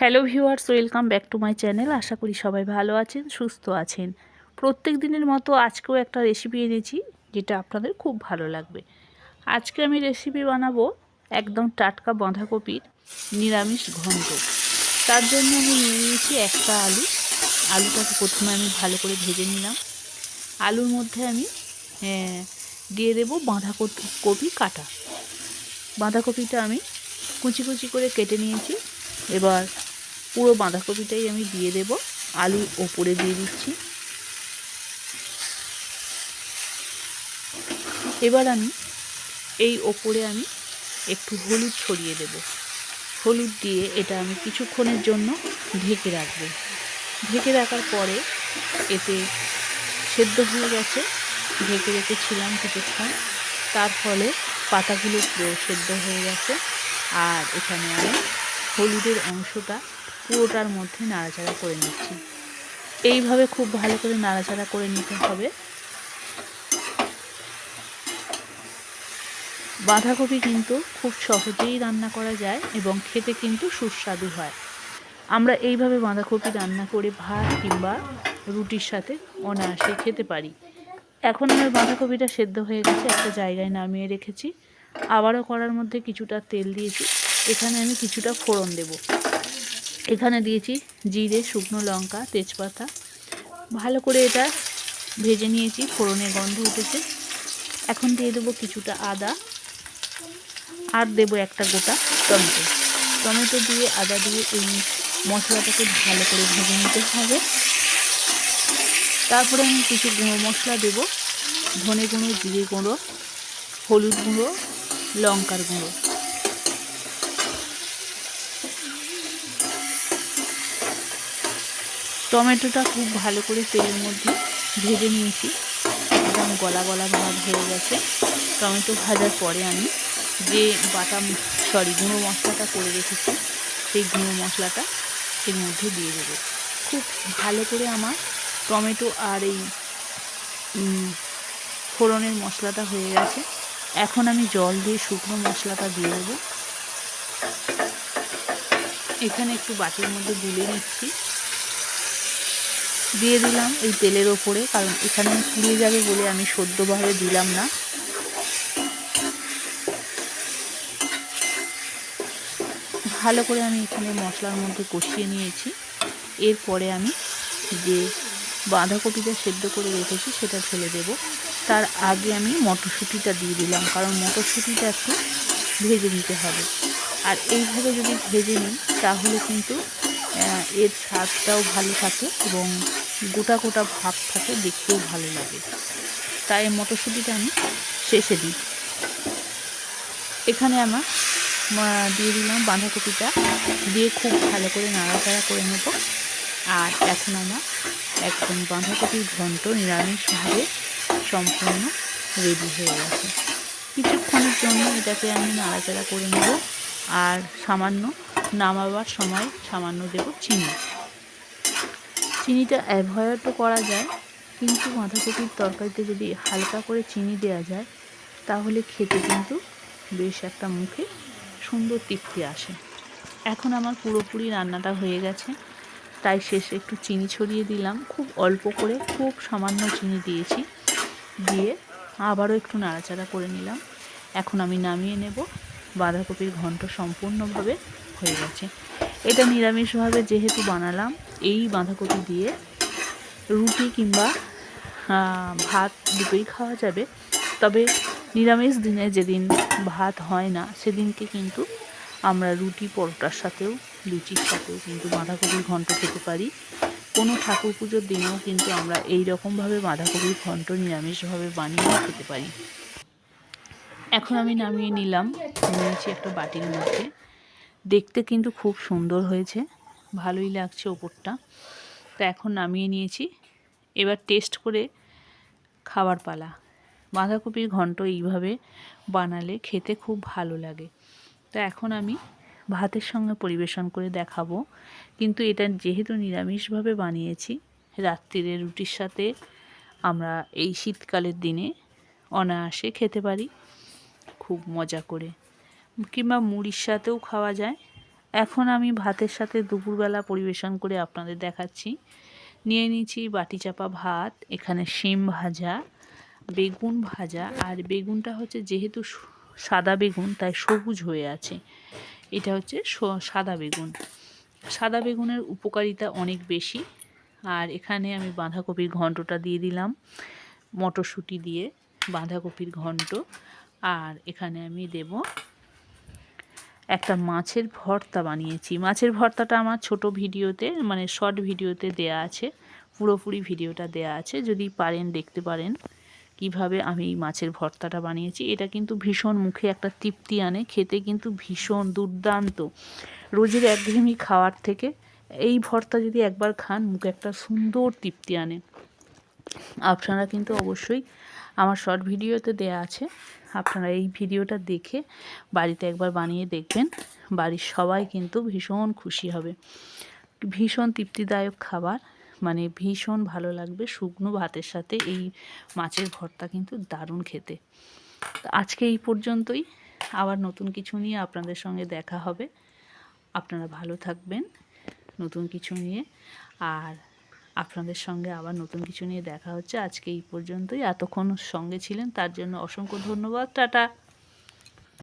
Hello viewers welcome back to my channel আশা করি সবাই ভালো আছেন, সুস্থ আছেন। প্রত্যেক দিনের মতো আজকেও একটা রেসিপি এনেছি, যেটা আপনাদের খুব ভালো লাগবে। আজকে আমি রেসিপি বানাবো একদম টাটকা বাঁধাকপির নিরামিষ ঘন্ট। তার জন্য আমি নিয়ে নিয়েছি একটা আলু। আলুটাকে প্রথমে আমি ভালো করে ভেজে নিলাম। আলুর মধ্যে আমি দিয়ে দেবো বাঁধাকপি কপি কাটা। বাঁধাকপিটা আমি কুচি কুচি করে কেটে নিয়েছি। এবার পুরো বাঁধাকপিটাই আমি দিয়ে দেব। আলু ওপরে দিয়ে দিচ্ছি। এবার আমি এই ওপরে আমি একটু হলুদ ছড়িয়ে দেব। হলুদ দিয়ে এটা আমি কিছুক্ষণের জন্য ঢেকে রাখব। ঢেকে রাখার পরে এতে সেদ্ধ হয়ে গেছে। ঢেকে রেখেছিলাম কিছুক্ষণ। তার ফলে পাতাগুলো পুরো সেদ্ধ হয়ে গেছে। আর এখানে আমি হলুদের অংশটা পুরোটার মধ্যে নাড়াচাড়া করে নিচ্ছি। এইভাবে খুব ভালো করে নাড়াচাড়া করে নিতে হবে। বাঁধাকপি কিন্তু খুব সহজেই রান্না করা যায় এবং খেতে কিন্তু সুস্বাদু হয়। আমরা এইভাবে বাঁধাকপি রান্না করে ভাত কিংবা রুটির সাথে অনায়াসে খেতে পারি। এখন আমার বাঁধাকপিটা সেদ্ধ হয়ে গেছে, একটা জায়গায় নামিয়ে রেখেছি। আবারও করার মধ্যে কিছুটা তেল দিয়েছি। এখানে আমি কিছুটা ফোড়ন দেব। এখানে দিয়েছি জিরে, শুকনো লঙ্কা, তেজপাতা। ভালো করে এটা ভেজে নিয়েছি, ফোড়নের গন্ধ উঠেছে। এখন দিয়ে দেবো কিছুটা আদা। আর দেবো একটা গোটা টমেটো। টমেটো দিয়ে, আদা দিয়ে এই মশলাটাকে ভালো করে ভেজে নিতে হবে। তারপরে আমি কিছু গুঁড়ো মশলা দেবো। ধনে গুঁড়ো, জিরে গুঁড়ো, হলুদ গুঁড়ো, লঙ্কার গুঁড়ো। টমেটোটা খুব ভালো করে তেলের মধ্যে ভেজে নিয়েছি। একদম গলা গলা ভাব হয়ে গেছে। টমেটো ভাজার পরে আমি যে বাটা সরি গুঁড়ো মশলাটা করে রেখেছি, সেই গুঁড়ো মশলাটা এর মধ্যে দিয়ে দেবো। খুব ভালো করে আমার টমেটো আর এই ফোড়নের মশলাটা হয়ে গেছে। এখন আমি জল দিয়ে শুকনো মশলাটা দিয়ে দেবো। এখানে একটু বাটির মধ্যে গুলে নিচ্ছি। দিয়ে দিলাম এই তেলের ওপরে, কারণ এখানে পুড়িয়ে যাবে বলে আমি সদ্যভাবে দিলাম না। ভালো করে আমি এখানে মশলার মধ্যে কষিয়ে নিয়েছি। এরপরে আমি যে বাঁধাকপিটা সেদ্ধ করে রেখেছি সেটা ফেলে দেব। তার আগে আমি মটরশুঁটিটা দিয়ে দিলাম, কারণ মটরশুঁটিটা একটু ভেজে নিতে হবে। আর এইভাবে যদি ভেজে নিই, তাহলে কিন্তু এর স্বাদটাও ভালো থাকে এবং গোটা গোটা ভাব থাকে, দেখতেও ভালো লাগে। তাই মটরশুঁটিটা আমি শেষে দিই। এখানে আমার দিয়ে দিলাম বাঁধাকপিটা, দিয়ে খুব ভালো করে নাড়াচাড়া করে নেব। আর এখন আমার একদম বাঁধাকপির ঘন্ট নিরামিষভাবে সম্পূর্ণ রেডি হয়ে গেছে। কিছুক্ষণের জন্য এটাকে আমি নাড়াচাড়া করে নেব। আর সামান্য নামাবার সময় সামান্য দেব চিনি। চিনিটা অ্যাভয়েডও করা যায়, কিন্তু বাঁধাকপির তরকারিতে যদি হালকা করে চিনি দেওয়া যায়, তাহলে খেতে কিন্তু বেশ একটা মুখে সুন্দর তৃপ্তি আসে। এখন আমার পুরোপুরি রান্নাটা হয়ে গেছে, তাই শেষে একটু চিনি ছড়িয়ে দিলাম। খুব অল্প করে খুব সামান্য চিনি দিয়েছি, দিয়ে আবারও একটু নাড়াচাড়া করে নিলাম। এখন আমি নামিয়ে নেব, বাঁধাকপির ঘন্ট সম্পূর্ণভাবে হয়ে গেছে। এটা নিরামিষভাবে যেহেতু বানালাম, এই বাঁধাকপি দিয়ে রুটি কিংবা ভাত দুটোই খাওয়া যাবে। তবে নিরামিষ দিনে যেদিন ভাত হয় না, সেদিনকে কিন্তু আমরা রুটি পরোটার সাথেও, লুচির সাথেও কিন্তু বাঁধাকপির ঘন্ট খেতে পারি। কোনো ঠাকুর পুজোর দিনেও কিন্তু আমরা এই রকমভাবে বাঁধাকপির ঘন্ট নিরামিষভাবে বানিয়ে খেতে পারি। এখন আমি নামিয়ে নিলাম, নিয়েছি একটা বাটির মধ্যে। দেখতে কিন্তু খুব সুন্দর হয়েছে। ভালোই লাগছে ওপরটা। তো এখন নামিয়ে নিয়েছি। এবার টেস্ট করে খাবার পালা। বাঁধাকপির ঘন্ট এইভাবে বানালে খেতে খুব ভালো লাগে। তো এখন আমি ভাতের সঙ্গে পরিবেশন করে দেখাবো। কিন্তু এটা যেহেতু নিরামিষভাবে বানিয়েছি, রাত্রিরে রুটির সাথে আমরা এই শীতকালের দিনে অনায়াসে খেতে পারি। খুব মজা করে। কিংবা মুড়ির সাথেও খাওয়া যায়। এখন আমি ভাতের সাথে দুপুরবেলা পরিবেশন করে আপনাদের দেখাচ্ছি। নিয়ে নিয়েছি বাটি চাপা ভাত, এখানে শিম ভাজা, বেগুন ভাজা, আর বেগুনটা হচ্ছে যেহেতু সাদা বেগুন, তাই সবুজ হয়ে আছে। এটা হচ্ছে সাদা বেগুন। সাদা বেগুনের উপকারিতা অনেক বেশি। আর এখানে আমি বাঁধাকপির ঘন্টটা দিয়ে দিলাম, মটরশুঁটি দিয়ে বাঁধাকপির ঘন্ট। আর এখানে আমি দেব একটা মাছের ভর্তা বানিয়েছি। মাছের ভর্তাটা আমার ছোট ভিডিওতে মানে শর্ট ভিডিওতে দেয়া আছে। পুরোপুরি ভিডিওটা দেয়া আছে। যদি পারেন, দেখতে পারেন কীভাবে আমি এই মাছের ভর্তাটা বানিয়েছি। এটা কিন্তু ভীষণ মুখে একটা তৃপ্তি আনে, খেতে কিন্তু ভীষণ দুর্দান্ত। রোজের একঘেয়েমি খাওয়ার থেকে এই ভর্তা যদি একবার খান, মুখে একটা সুন্দর তৃপ্তি আনে। আপনারা কিন্তু অবশ্যই আমার শর্ট ভিডিওতে দেয়া আছে। আপনারা এই ভিডিওটা দেখে বাড়িতে একবার বানিয়ে দেখবেন। বাড়ির সবাই কিন্তু ভীষণ খুশি হবে। ভীষণ তৃপ্তিদায়ক খাবার। মানে ভীষণ ভালো লাগবে শুকনো ভাতের সাথে এই মাছের ভর্তা কিন্তু দারুণ খেতে। আজকে এই পর্যন্তই। আবার নতুন কিছু নিয়ে আপনাদের সঙ্গে দেখা হবে। আপনারা ভালো থাকবেন। নতুন কিছু নিয়ে। আর আপনাদের সঙ্গে আবার নতুন কিছু নিয়ে দেখা হচ্ছে। আজকে এই পর্যন্তই। এতক্ষণ সঙ্গে ছিলেন, তার জন্য অসংখ্য ধন্যবাদ। টাটা।